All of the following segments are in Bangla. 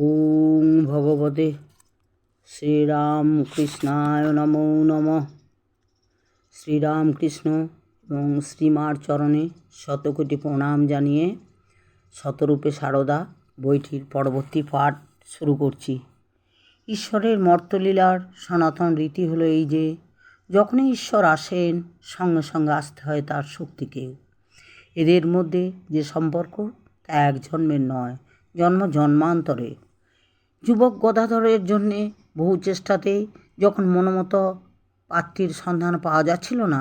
ওং ভগবতে শ্রীরামকৃষ্ণায় নমো নমঃ। শ্রীরামকৃষ্ণ এবং শ্রীমার চরণে শতকোটি প্রণাম জানিয়ে শতরূপে সারদা বইটির পরবর্তী পাঠ শুরু করছি। ঈশ্বরের মর্তলীলার সনাতন রীতি হলো এই যে, যখনই ঈশ্বর আসেন, সঙ্গে সঙ্গে আসতে হয় তার শক্তিকেও। এদের মধ্যে যে সম্পর্ক তা এক জন্মের নয়, জন্ম জন্মান্তরে। যুবক গদাধরের জন্যে বহু চেষ্টাতেই যখন মনোমতো পাত্রীর সন্ধান পাওয়া যাচ্ছিল না,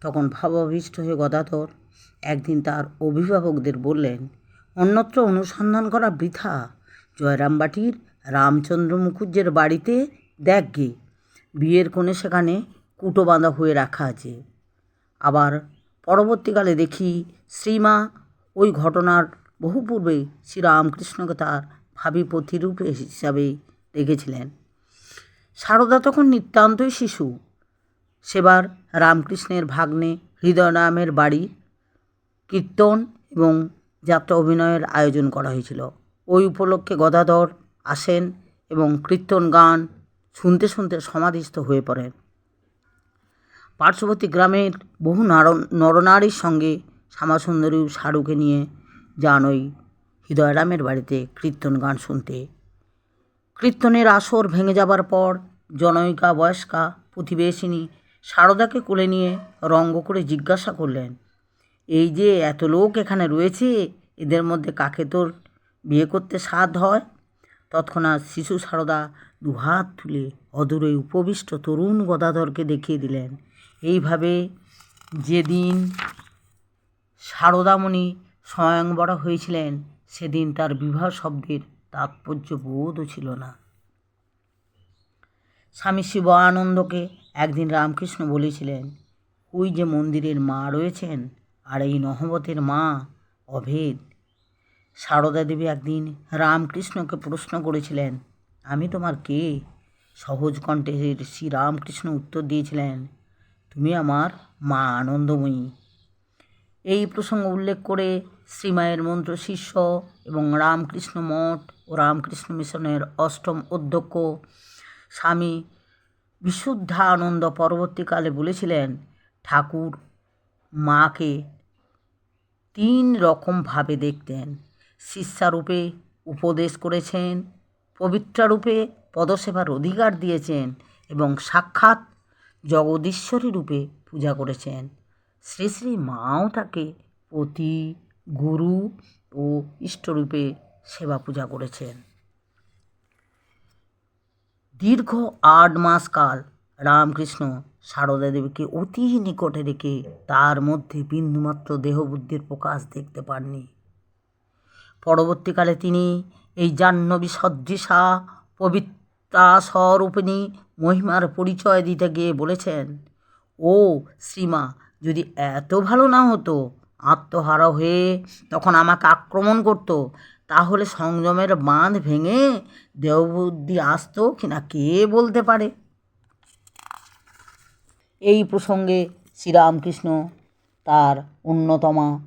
তখন ভাবাবিষ্ট হয়ে গদাধর একদিন তার অভিভাবকদের বললেন, অন্যত্র অনুসন্ধান করা বৃথা। জয়রামবাটির রামচন্দ্র মুখুজ্জের বাড়িতে দেখ গে, বিয়ের কোণে সেখানে কুটো বাঁধা হয়ে রাখা আছে। আবার পরবর্তীকালে দেখি শ্রীমা ওই ঘটনার বহু পূর্বে শ্রীরামকৃষ্ণকে তার ভাবি প্রতিরূপে হিসাবে রেখেছিলেন সারদা তখন নিতান্তই শিশু। সেবার রামকৃষ্ণের ভাগ্নে হৃদয়নামের বাড়ি, কীর্তন এবং যাত্রা অভিনয়ের আয়োজন করা হয়েছিল। ওই উপলক্ষে গদাধর আসেন এবং কীর্তন গান শুনতে শুনতে সমাধিস্থ হয়ে পড়েন। পার্শ্ববর্তী গ্রামের বহু নার নরনারীর সঙ্গে শ্যামাসুন্দরী শাহরুখে নিয়ে যান ওই হৃদয়রামের বাড়িতে কীর্তন গান শুনতে। কীর্তনের আসর ভেঙে যাবার পর জনৈকা, বয়স্কা, প্রতিবেশিনী সারদাকে কোলে নিয়ে রঙ্গ করে জিজ্ঞাসা করলেন, এই যে এত লোক এখানে রয়েছে, এদের মধ্যে কাকে তোর বিয়ে করতে সাধ হয়? তৎক্ষণাৎ শিশু সারদা দুহাত তুলে অদূরে উপবিষ্ট তরুণ গদাধরকে দেখিয়ে দিলেন, এইভাবে যেদিন সারদামণি স্বয়ংবরা হয়েছিলেন সেদিন তার বিবাহ শব্দের তাৎপর্য বোধও ছিল না। স্বামী শিব আনন্দকে একদিন রামকৃষ্ণ বলেছিলেন, ওই যে মন্দিরের মা রয়েছেন আর এই নহবতের মা অভেদ। সারদা দেবী একদিন রামকৃষ্ণকে প্রশ্ন করেছিলেন, আমি তোমার কে? সহজ কণ্ঠের শ্রী রামকৃষ্ণ উত্তর দিয়েছিলেন, তুমি আমার মা আনন্দময়ী। এই প্রসঙ্গ উল্লেখ করে শ্রীমায়ের মন্ত্র শিষ্য এবং রামকৃষ্ণ মঠ ও রামকৃষ্ণ মিশনের অষ্টম অধ্যক্ষ স্বামী বিশুদ্ধানন্দ পরবর্তীকালে বলেছিলেন, ঠাকুর মাকে তিন রকমভাবে দেখতেন। শিষ্যারূপে উপদেশ করেছেন, পবিত্রারূপে পদসেবার অধিকার দিয়েছেন এবং সাক্ষাৎ জগদীশ্বরী রূপে পূজা করেছেন। শ্রী শ্রী মাও তাকে পতি গুরু ও ইষ্টরূপে সেবা পূজা করেছেন। দীর্ঘ আট মাস কাল রামকৃষ্ণ সারদা দেবীকে অতি নিকটে রেখে তার মধ্যে বিন্দুমাত্র দেহবুদ্ধির প্রকাশ দেখতে পাননি। পরবর্তীকালে তিনি এই জাহ্নবী সদৃশা পবিত্রা স্বরূপিণী মহিমার পরিচয় দিতে গিয়ে বলেছেন, ও শ্রীমা, যদি এত ভালো না হতো আত্মহারা হয়ে তখন আমাকে আক্রমণ করতো। তাহলে সংযমের বাঁধ ভেঙে দেহবুদ্ধি আসতো কিনা কে বলতে পারে? এই প্রসঙ্গে শ্রীরামকৃষ্ণ তার অন্যতমা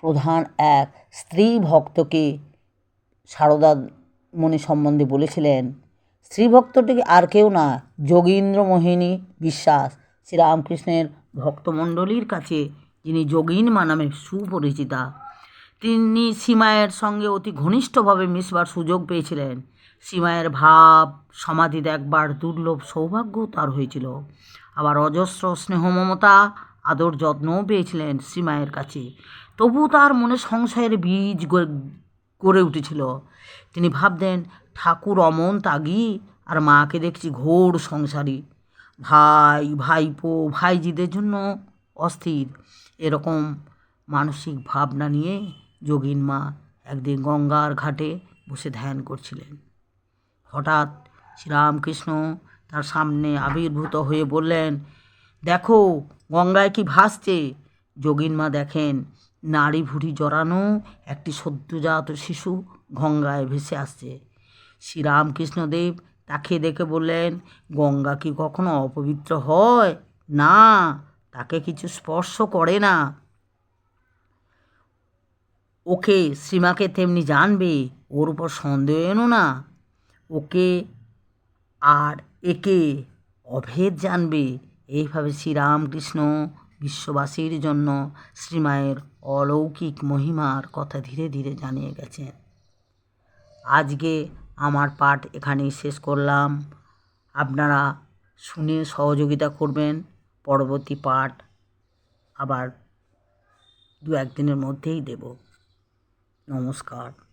প্রধান এক স্ত্রী ভক্তকে সারদা মণি সম্বন্ধে বলেছিলেন, স্ত্রী ভক্তটি আর কেউ না, যোগীন্দ্র মোহিনী বিশ্বাস, শ্রীরামকৃষ্ণের ভক্তমণ্ডলীর কাছে যিনি যোগিনমা নামে সুপরিচিতা, তিনি সীমায়ের সঙ্গে অতি ঘনিষ্ঠভাবে মিশবার সুযোগ পেয়েছিলেন। সীমায়ের ভাব সমাধি দেখবার দুর্লভ সৌভাগ্য তার হয়েছিল। আবার অজস্র স্নেহ মমতা আদর যত্নও পেয়েছিলেন সীমায়ের কাছে। তবু তার মনে সংশয়ের বীজ গড়ে উঠেছিল। তিনি ভাবতেন, ঠাকুর অমন তাগি আর মাকে দেখছি ঘোর সংসারী। ভাই, ভাইপো, ভাইজিদের জন্য অস্থির। এরকম মানসিক ভাবনা নিয়ে যোগিন মা একদিন গঙ্গার ঘাটে বসে ধ্যান করছিলেন। হঠাৎ শ্রীরামকৃষ্ণ তার সামনে আবির্ভূত হয়ে বললেন, দেখো, গঙ্গায় কি ভাসছে? যোগিন মা দেখেন, নাড়ি ভুড়ি জড়ানো একটি সদ্যজাত শিশু গঙ্গায় ভেসে আসছে। শ্রীরামকৃষ্ণদেব তাকে দেখে বললেন, গঙ্গা কি কখনো অপবিত্র হয়? না তাকে কিছু স্পর্শ করে না। ওকে শ্রীমাকে তেমনি জানবে, ওর উপর সন্দেহ এনো না। ওকে আর একে অভেদ জানবে, এইভাবে শ্রীরামকৃষ্ণ বিশ্ববাসীর জন্য শ্রীমায়ের অলৌকিক মহিমার কথা ধীরে ধীরে জানিয়ে গেছেন। আজকে আমার পাঠ এখানেই শেষ করলাম। আপনারা শুনে সহযোগিতা করবেন। পরবর্তী পাঠ আবার দু একদিনের মধ্যেই দেব। নমস্কার।